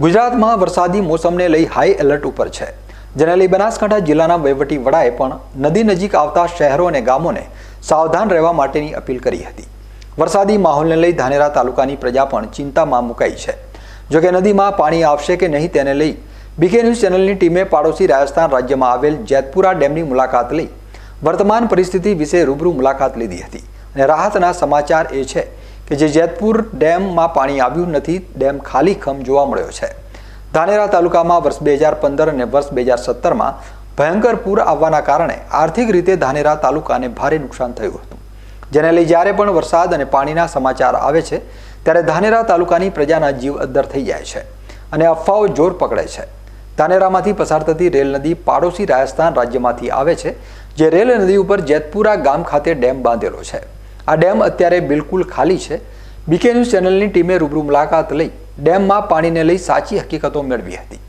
ગુજરાતમાં વરસાદી મોસમને લઈ હાઈ એલર્ટ ઉપર છે. જેને લઈ બનાસકાંઠા જિલ્લાના વહીવટી વડાએ પણ નદી નજીક આવતા શહેરો અને ગામોને સાવધાન રહેવા માટેની અપીલ કરી હતી. વરસાદી માહોલને લઈ ધાનેરા તાલુકાની પ્રજા પણ ચિંતામાં મુકાઈ છે. જોકે નદીમાં પાણી આવશે કે નહીં તેને લઈ બીકે ન્યૂઝ ચેનલની ટીમે પાડોશી રાજસ્થાન રાજ્યમાં આવેલ જેતપુરા ડેમની મુલાકાત લઈ વર્તમાન પરિસ્થિતિ વિશે રૂબરૂ મુલાકાત લીધી હતી. અને રાહતના સમાચાર એ છે કે જે જેતપુર ડેમમાં પાણી આવ્યું નથી, ડેમ ખાલી ખમ જોવા મળ્યો છે. ધાનેરા તાલુકામાં વર્ષ બે હજાર પંદર અને વર્ષ બે હજાર સત્તરમાં ભયંકર પૂર આવવાના કારણે આર્થિક રીતે ધાનેરા તાલુકાને ભારે નુકસાન થયું હતું. જેને લઈ જ્યારે પણ વરસાદ અને પાણીના સમાચાર આવે છે, ત્યારે ધાનેરા તાલુકાની પ્રજાના જીવ અદ્દર થઈ જાય છે અને અફવાઓ જોર પકડે છે. ધાનેરામાંથી પસાર થતી રેલ નદી પાડોશી રાજસ્થાન રાજ્યમાંથી આવે છે, જે રેલ નદી ઉપર જેતપુરા ગામ ખાતે ડેમ બાંધેલો છે. આ ડેમ અત્યારે બિલકુલ ખાલી છે. બીકે ન્યૂઝ ચેનલની ટીમે રૂબરૂ મુલાકાત લઈ ડેમમાં પાણીને લઈ સાચી હકીકતો મેળવી હતી.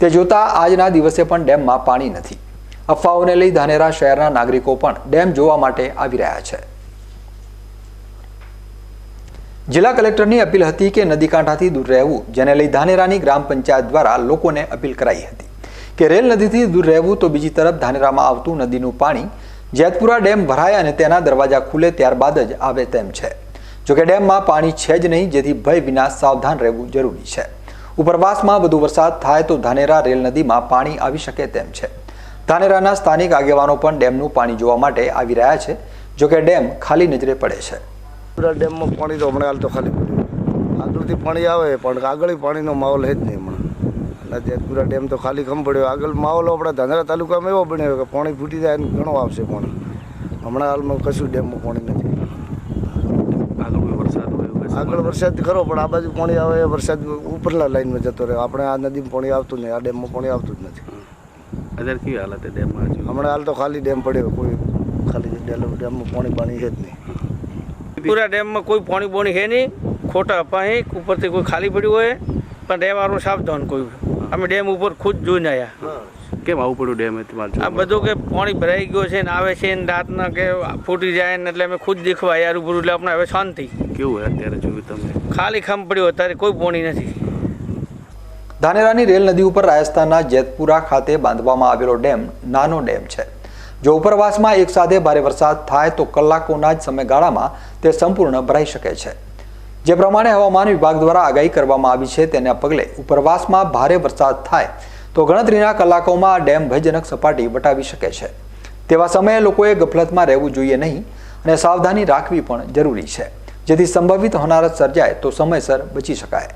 તે જોતા આજના દિવસે પણ ડેમમાં પાણી નથી. અફવાઓને લઈ ધાનેરા શહેરના નાગરિકો પણ ડેમ જોવા માટે આવી રહ્યા છે. જિલ્લા કલેક્ટરની અપીલ હતી કે નદી કાંઠાથી દૂર રહેવું, જેને લઈ ધાનેરાની ગ્રામ પંચાયત દ્વારા લોકોને અપીલ કરાઈ હતી. કે રેલ નદીથી દૂર રહેવું તો બીજી તરફ ધાનેરામાં આવતું નદીનું પાણી જેતપુરા ડેમ ભરાય અને તેના દરવાજા ખુલે ત્યારબાદ જ આવે તેમ છે. જોકે ડેમમાં પાણી છે જ નહીં, જેથી ભય વિના સાવધાન રહેવું જરૂરી છે. ઉપરવાસમાં વધુ વરસાદ થાય તો ધાનેરા રેલ નદીમાં પાણી આવી શકે તેમ છે. ધાનેરાના સ્થાનિક આગેવાનો પણ ડેમનું પાણી જોવા માટે આવી રહ્યા છે, જોકે ડેમ ખાલી નજરે પડે છે. ડેમમાં પાણી તો હમણાં હાલ તો ખાલી આગળથી પાણી આવે, પણ આગળ પાણીનો માહોલ છે જ નહીં અને જેતપુરા ડેમ તો ખાલી ખમ પડ્યો. આગળ માહોલ આપણા ધાંધરા તાલુકામાં એવો બન્યો કે પાણી ફૂટી જાય ને ઘણો આવશે પાણી. હમણાં હાલમાં કશું ડેમમાં પાણી નથી. આગળ કોઈ વરસાદ હોય આગળ વરસાદ ખરો પણ આ બાજુ પાણી આવે એ વરસાદ ઉપરના લાઈનમાં જતો રહ્યો આપણે આ નદીમાં પાણી આવતું નહીં આ ડેમમાં પાણી આવતું જ નથી. અત્યારે કેવી હાલત છે ડેમમાં હમણાં હાલ તો ખાલી ડેમ પડ્યો કોઈ ખાલી ડેમ- ડેમમાં પાણી પાણી છે જ નહીં. પૂરા ડેમમાં કોઈ પાણી બોણી છે નહીં. ખોટા અપાહી ઉપરથી કોઈ ખાલી પડ્યું હોય પણ ડેમ વાળું સાવધાન કોઈ અમે ડેમ ઉપર ખુદ જોઈને આવ્યા કેમ આવું પડ્યું ડેમ આ બધું કે પાણી ભરાઈ ગયો છે ને આવે છે ને રાતના કે ફૂટી જાય ને એટલે અમે ખુદ દેખવા યાર ઉપર એટલે આપણે હવે શાંતિ. કેવું હોય અત્યારે જોયું તમે ખાલી ખમ પડ્યું અત્યારે કોઈ પાણી નથી. ધાનેરાની રેલ નદી ઉપર રાજસ્થાનના જેતપુરા ખાતે બાંધવામાં આવેલો ડેમ નાનો ડેમ છે. જો ઉપરવાસમાં એક સાથે ભારે વરસાદ થાય તો કલાકોના જ સમયગાળામાં તે સંપૂર્ણ ભરાઈ શકે છે. જે પ્રમાણે હવામાન વિભાગ દ્વારા આગાહી કરવામાં આવી છે તેના પગલે ઉપરવાસમાં ભારે વરસાદ થાય તો ગણતરીના કલાકોમાં આ ડેમ ભયજનક સપાટી વટાવી શકે છે. તેવા સમયે લોકોએ ગફલતમાં રહેવું જોઈએ નહીં અને સાવધાની રાખવી પણ જરૂરી છે. જેથી સંભવિત હોનારત સર્જાય તો સમયસર બચી શકાય.